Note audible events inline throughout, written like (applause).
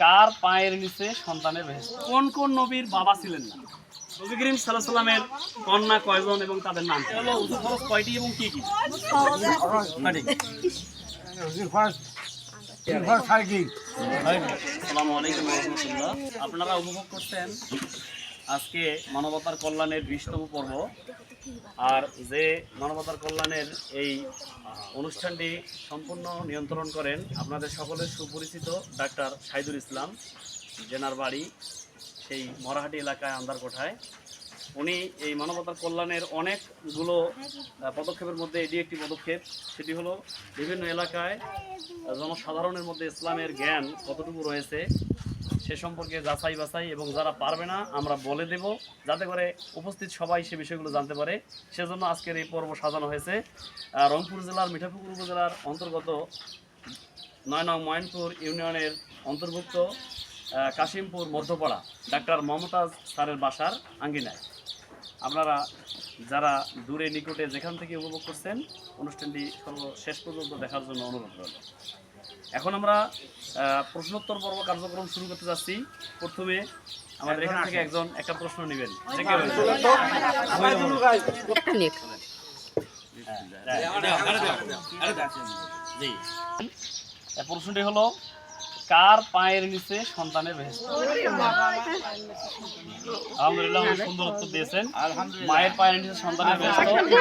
কার পায়ের নিচে সন্তানের বেহেশত কোন কোন নবীর বাবা ছিলেন না? নবী করিম সাল্লাহ সাল্লামের কন্যা কয়জন এবং তাদের নাম? হলো খরচ কয়টি এবং কি কি? আসসালামু আলাইকুম রহমতুল্লাহ। আপনারা উপভোগ করছেন আজকে মানবতার কল্যাণের বিশতম পর্ব। আর যে মানবতার কল্যাণের এই অনুষ্ঠানটি সম্পূর্ণ নিয়ন্ত্রণ করেন আপনাদের সকলের সুপরিচিত ডাক্তার সাইদুল ইসলাম, জেনার বাড়ি, সেই মরাহাটি এলাকায় আন্দারকোঠায় উনি এই মানবতার কল্যাণের অনেকগুলো পদক্ষেপের মধ্যে এটি একটি পদক্ষেপ। সেটি হলো বিভিন্ন এলাকায় জনসাধারণের মধ্যে ইসলামের জ্ঞান কতটুকু রয়েছে সে সম্পর্কে যাচাই বাছাই এবং যারা পারবে না, আমরা বলে দেব, যাতে করে উপস্থিত সবাই সে বিষয়গুলো জানতে পারে। সেজন্য আজকের এই পর্ব সাজানো হয়েছে। রংপুর জেলার, মিঠাপুকুর উপজেলার অন্তর্গত নয় নং ময়নপুর ইউনিয়নের অন্তর্ভুক্ত কাশিমপুর মধ্যপাড়া ডাক্তার মমতাজ স্যারের বাসার আঙ্গিনায়। আপনারা যারা দূরে, নিকটে যেখান থেকে উপভোগ করছেন, অনুষ্ঠানটি সর্ব শেষ পর্যন্ত দেখার জন্য অনুরোধ রইল। এখন আমরা প্রশ্নোত্তর পর্ব কার্যক্রম শুরু করতে যাচ্ছি প্রথমে আমাদের এখান থেকে একজন একটা প্রশ্ন নেবেন প্রশ্নটি হলো কার পায়ের নিচে সন্তানের বেহেস্ত আলহামদুলিল্লাহ, অনেক সুন্দর উত্তর দিয়েছেন। মায়ের পায়ের নিচে সন্তানের বেহেস্ত আপনি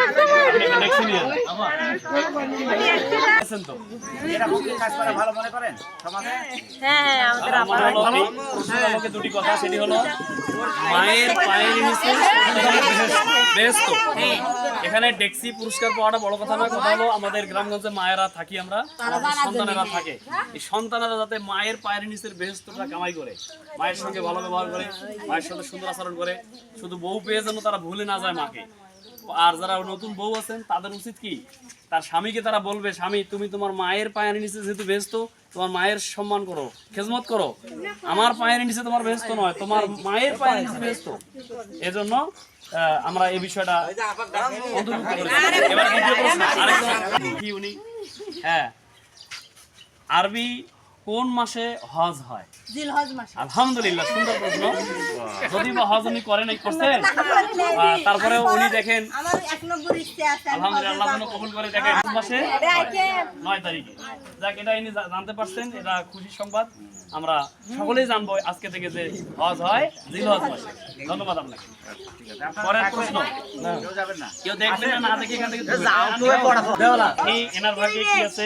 একটা দেখে নিয়েন দেখেছেন তো আমাদের আমার হলো এই প্রশ্নের আমাকে দুটি কথা সেটি হলো মায়ের পায়ের নিচে। এখানে ডেক্সি পুরস্কার পাওয়াটা বড় কথা না কথা হলো আমাদের গ্রামগঞ্জে মায়েরা থাকি আমরা, সন্তানেরা থাকে। এই সন্তানেরা যাতে মায়ের পায়ের নিচের বেহেস্তটা কামাই করে মায়ের সঙ্গে ভালো ব্যবহার করে মায়ের সাথে সুন্দর আচরণ করে শুধু বউ পেয়ে যেন তারা ভুলে না যায় মাকে। আর যারা নতুন বউ আছেন তাদের উচিত কি? তার স্বামীকে তারা বলবে স্বামী তুমি তোমার মায়ের পায়ের নিচে যেহেতু ব্যস্ত তোমার মায়ের সম্মান করো খেজমত করো। আমার পায়ের নিচে তোমার ব্যস্ত নয় তোমার মায়ের পায়ের নিচে ব্যস্ত। এজন্য আমরা এই বিষয়টা অন্তর্ভুক্ত করেছি। এবার দ্বিতীয় প্রশ্ন আরেকজন। কি উনি হ্যাঁ। আরবি কোন মাসে হজ হয়? জিলহজ মাস। আলহামদুলিল্লাহ সুন্দর প্রশ্ন। (laughs) যদি বা হজ উনি করেন এই করছেন? আহ, তারপরেও উনি দেখেন আমার এক নম্বর ইচ্ছে আছে আলহামদুলিল্লাহ আল্লাহ কবুল করে দেখেন কোন মাসে দেখে নয় তারিখে। যাক এটা ইনি জানতে পারছেন এটা খুশির সংবাদ। আমরা সকলেই জানব আজকে থেকে যে হজ হয় জিল হজ মাসে। ধন্যবাদ আপনাকে। পরের প্রশ্ন। কেউ দেখবেন না না দেখে এখান থেকে এই এনার ভাগে কি আছে?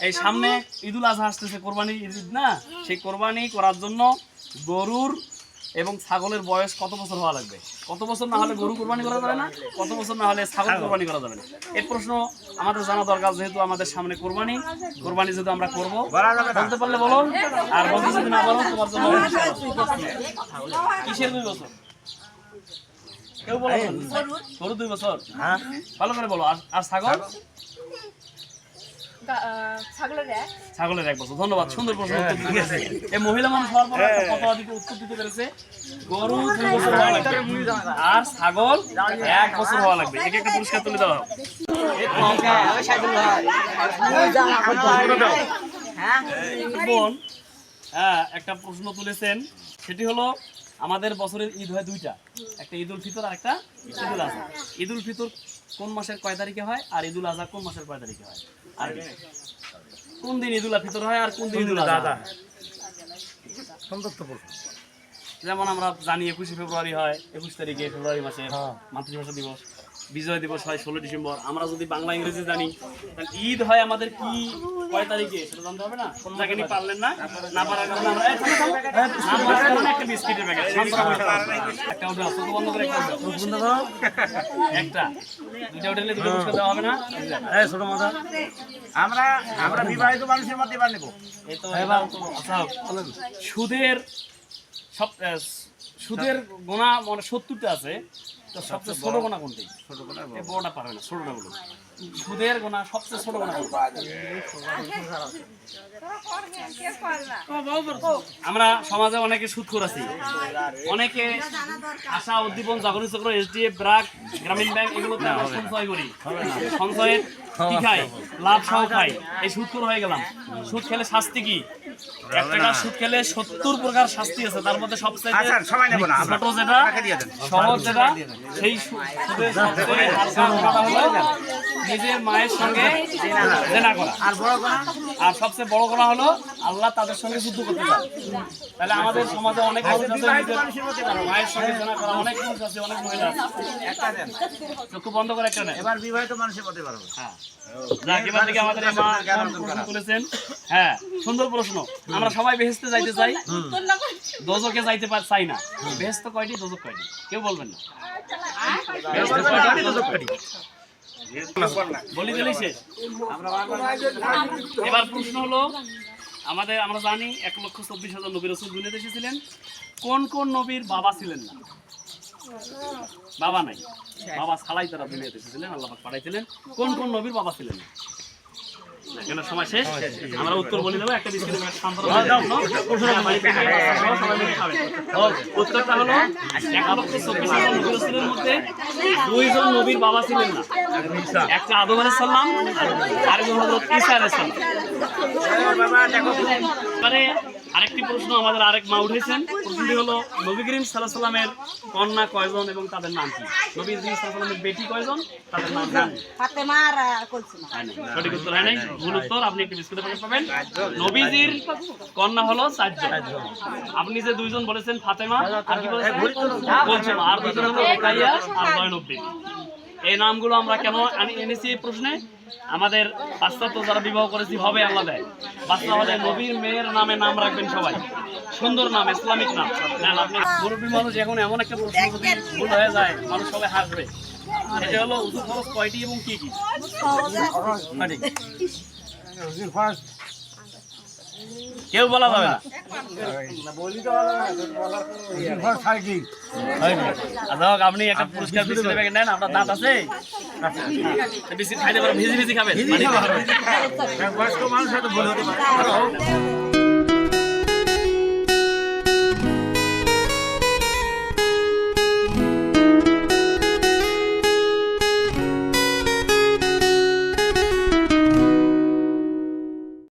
এই সামনে ঈদুল আজহা আসতেছে কোরবানি ঈদ না? সেই কোরবানি করার জন্য গরুর এবং ছাগলের বয়স কত বছর হওয়া লাগবে? কত বছর না হলে গরু কোরবানি করা যাবে না? কত বছর না হলে ছাগল কোরবানি করা যাবে না? এই প্রশ্ন আমাদের জানা দরকার যেহেতু আমাদের সামনে কোরবানি কোরবানি যেহেতু আমরা করব বলতে পারলে বলো? আর বলতে যদি না বলো তোমার জন্য কিসের দুই বছর? কেউ বলো গরু দুই বছর? ভালো করে বলো। আর ছাগল। ছাগলের এক। বছর। ধন্যবাদ সুন্দর প্রশ্ন উত্তর দিয়েছে এই মহিলা মানুষ হওয়ার পর একটা কত অধিক উত্তর দিতে পেরেছে? গরু দুই বছর হওয়া লাগবে আর ছাগল এক বছর হওয়া লাগবে। একে একটা পুরস্কার তুলে দেওয়া বোন হ্যাঁ একটা প্রশ্ন তুলেছেন। সেটি হলো আমাদের বছরের ঈদ হয় দুইটা। একটা ঈদ উল ফিতর আর একটা ঈদুল আজহা। ঈদ উল ফিতর কোন মাসের কয় তারিখে হয় আর ঈদুল আজহা কোন মাসের কয় তারিখে হয়? আর কোন দিন ঈদুল ফিতর হয় আর কোন দিন ঈদুল আজহা হয়? যেমন আমরা জানি একুশে ফেব্রুয়ারি হয় একুশ তারিখে ফেব্রুয়ারি মাসে মাতৃভাষা দিবস। বিজয় দিবস হয় ষোলো ডিসেম্বর। আমরা যদি বাংলা ইংরেজি জানি তাহলে ঈদ হয় আমাদের কি কয় তারিখে? সেটা জানতে হবে না? যাকে নিয়ে পারলেন না? না পারার কারণে আমরা একটা বিস্কিটের প্যাকেট একটা উঠে আসো, বন্ধ করে একটা উঠে আসো। বন্ধ করো। একটা। দুইটা উঠে দুটো পুরস্কার দেওয়া হবে না? ছোট মাথা আমরা আমরা বিবাহিত মানুষের মধ্যে এবার নেব। এই তো এবার আচ্ছা সুদের সব সুদের গোনা মানে সত্তরটা আছে। তো সবচেয়ে ছোট গোনা কোনটি? ছোট গোনা বড়টা পারবে না ছোটটা বলো সুদের গোনা সবচেয়ে ছোট গোনা আমরা সমাজে অনেকে সুদ করেছি অনেকে আশা উদ্দীপন জাগরণী চক্র এসডিএফ ব্রাক গ্রামীণ ব্যাংক এগুলোতে আমরা সঞ্চয় করি। সঞ্চয়ের কি খাই? লাভ সহ খাই। এই সুদখোর হয়ে গেলাম। সুদ খেলে শাস্তি কি? এক টাকা সুদ খেলে সত্তর প্রকার শাস্তি আছে। তার মধ্যে সবচেয়ে আচ্ছা সময় নেব না আমরা। ছোট যেটা সহজ যেটা সেই সুদের সবচেয়ে হলো নিজের মায়ের সঙ্গে জেনা করা। আর বড় কোনা আর সবচেয়ে বড় কথা হলো আল্লাহ তাদের সঙ্গে যুদ্ধ করতে চান। তাহলে আমাদের সমাজে অনেক মানুষ আছে মায়ের সঙ্গে জেনা করা অনেক মানুষ আছে অনেক মহিলা আছে। একটা দেন। চক্ষু বন্ধ করে একটা এবার বিবাহিত মানুষের মধ্যে পারব হ্যাঁ। আমাদের হ্যাঁ সুন্দর প্রশ্ন। আমরা সবাই বেহেস্তে যাইতে চাই। দোজকে যাইতে পার চাই না। বেহেস্ত কয়টি দোজক কয়টি? কেউ বলবেন না। বলি এবার প্রশ্ন হলো, আমাদের আমরা জানি এক লক্ষ চব্বিশ হাজার নবীর রসুল দুনিয়াতে এসেছিলেন। কোন কোন নবীর বাবা ছিলেন না? বাবা নাই। বাবা ছাড়াই তারা দুনিয়াতে এসেছিলেন, আল্লাহ পাঠাইছিলেন। কোন কোন নবীর বাবা ছিলেন না? কেন সময় শেষ? আমরা উত্তর বলে দেবো একটা বিস্কুট একটা সান্ত্বনা দেওয়ার জন্য। বাড়ি থেকে সহ সবাই মিলে খাবেন। ও, উত্তরটা হলো এক লক্ষ চব্বিশ হাজার নবী রাসূলের মধ্যে দুইজন নবীর বাবা ছিলেন না। একটা আদম আলাইহিস সাল্লাম আর একজন হজরত ইসা আলাইহিস সাল্লাম আরেকটি প্রশ্ন আমাদের আরেক মা উঠেছেন। প্রশ্নটি হলো নবী করিম সাল্লাহ সাল্লামের কন্যা কয়জন এবং তাদের নাম কি? নবী করিম সাল্লাহ সাল্লামের বেটি কয়জন? তাদের নাম কি? ফাতেমা আর কলসিমা সঠিক উত্তর হয় নাই ভুল উত্তর আপনি একটি বিস্কুটের প্যাকেট পাবেন। নবীজির কন্যা হলো চারজন। আপনি যে দুইজন বলেছেন ফাতেমা আর কি বলেছেন? বলছেন আর দুজন হলো রুকাইয়া আর জয়নব দেবী এই নামগুলো আমরা কেন এনেছি এই প্রশ্নে? আমাদের পাশ্চাত্য যারা বিবাহ করেছি হবে আল্লাহ দেয়। বাচ্চা হলে নবীর মেয়ের নামে নাম রাখবেন সবাই। সুন্দর নাম, ইসলামিক নাম। আপনি। মুরব্বী মানুষ এখন এমন একটা প্রশ্ন ভুল হয়ে যায়, মানুষ সবাই হাসবে। এটা হলো উজু খরচ কয়টি এবং কি কি? কেউ বলা যাবে না। হোক, আপনি একটা পুরস্কার বিস্কুটের প্যাকেট নেন আপনার দাঁত আছে বিস্কুট খাইতে পারেন ভিজি ভিজি খাবেন খাবেন। বয়স্ক মানুষ হয়তো ভুল হতে পারে।